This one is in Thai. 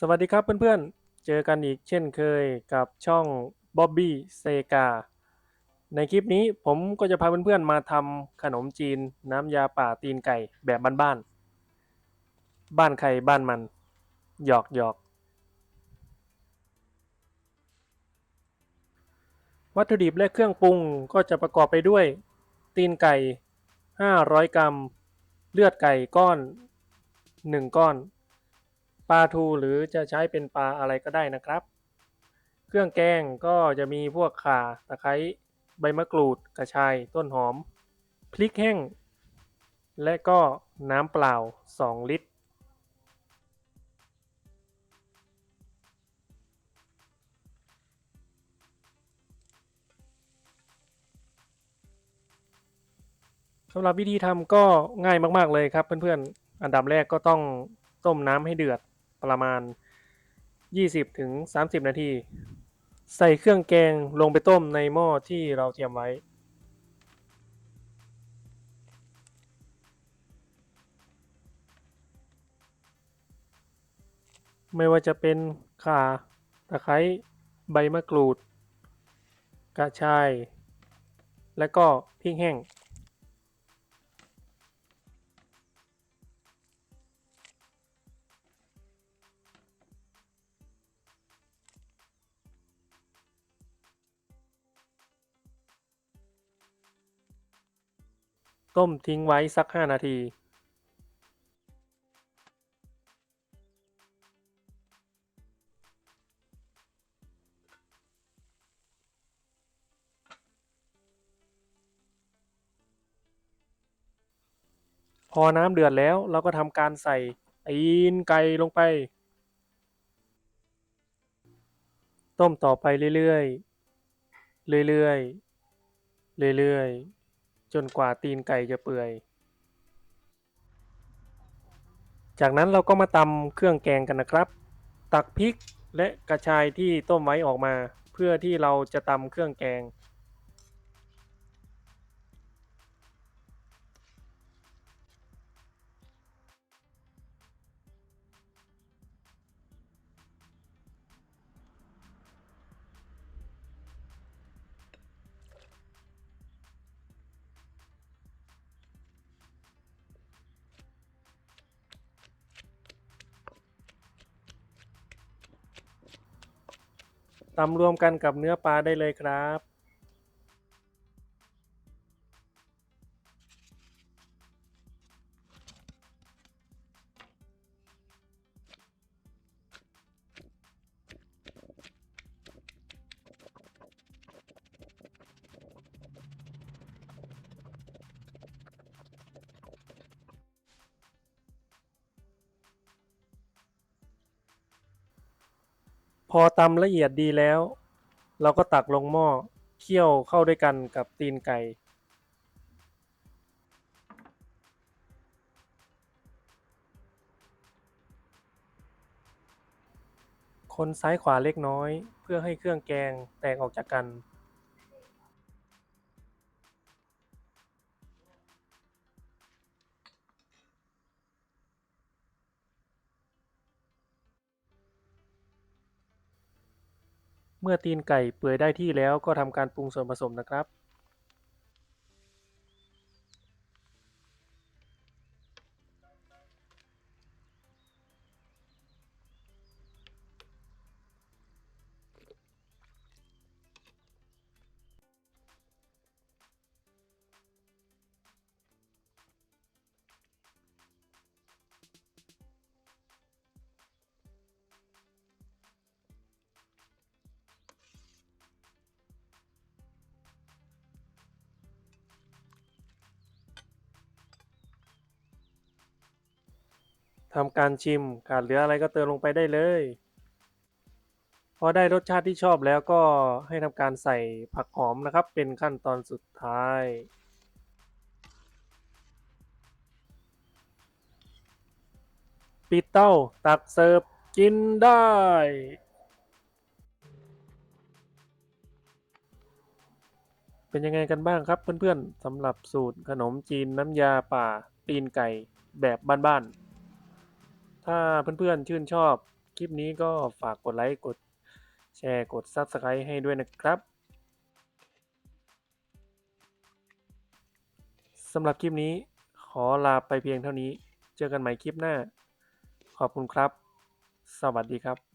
สวัสดีครับเพื่อนๆ เจอกันอีกเช่นเคยกับช่อง Bobby s e g a ในคลิปนี้ผมก็จะพาเพื่อนๆมาทำขนมจีนน้ำยาป่าตีนไก่แบบบ้านๆ บ้านใครบ้านมัน หยอกหยอกวัตถุดิบและเครื่องปรุงก็จะประกอบไปด้วย ตีนไก่ 500 กรัม เลือดไก่ก้อน 1 ก้อน ปลาทูหรือจะใช้เป็นปลาอะไรก็ได้นะครับ เครื่องแกงก็จะมีพวกข่าตะไคร้ใบมะกรูดกระชายต้นหอม พริกแห้ง และก็น้ำเปล่า 2 ลิตร สำหรับวิธีทำก็ง่ายมาก ๆ เลยครับเพื่อน ๆ อันดับแรกก็ต้องต้มน้ำให้เดือด ประมาณ 20-30 นาที ใส่เครื่องแกงลงไปต้มในหม้อที่เราเตรียมไว้ ไม่ว่าจะเป็นข่าตะไคร้ใบมะกรูด กระชาย และก็พริกแห้ง ต้มทิ้งไว้สัก 5 นาทีพอน้ำเดือดแล้วเราก็ทำการใส่ตีนไก่ลงไป ต้มต่อไปเรื่อยๆ เรื่อยๆ เรื่อยๆ จนกว่าตีนไก่จะเปื่อย จากนั้นเราก็มาตำเครื่องแกงกันนะครับ ตักพริกและกระชายที่ต้มไว้ออกมา เพื่อที่เราจะตำเครื่องแกง ตำรวมกันกับเนื้อปลาได้เลยครับ พอตำละเอียดดีแล้ว เราก็ตักลงหม้อเคี่ยวเข้าด้วยกันกับตีนไก่ คนซ้ายขวาเล็กน้อย เพื่อให้เครื่องแกงแตกออกจากกัน เมื่อตีนไก่เปื่อยได้ที่แล้วก็ทำการปรุงส่วนผสมนะครับ ทำการชิมขาดเหลืออะไรก็เติมลงไปได้เลย พอได้รสชาติที่ชอบแล้วก็ให้ทำการใส่ผักหอมนะครับ เป็นขั้นตอนสุดท้าย ปิดเต้าตักเสิร์ฟกินได้ เป็นยังไงกันบ้างครับเพื่อนๆสำหรับสูตรขนมจีนน้ำยาป่าตีนไก่แบบบ้านๆ ถ้าเพื่อนๆ ชื่นชอบคลิปนี้ก็ฝากกดไลค์ กดแชร์ กด Subscribe ให้ด้วยนะครับสำหรับคลิปนี้ขอลาไปเพียงเท่านี้ เจอกันใหม่คลิปหน้า ขอบคุณครับ สวัสดีครับ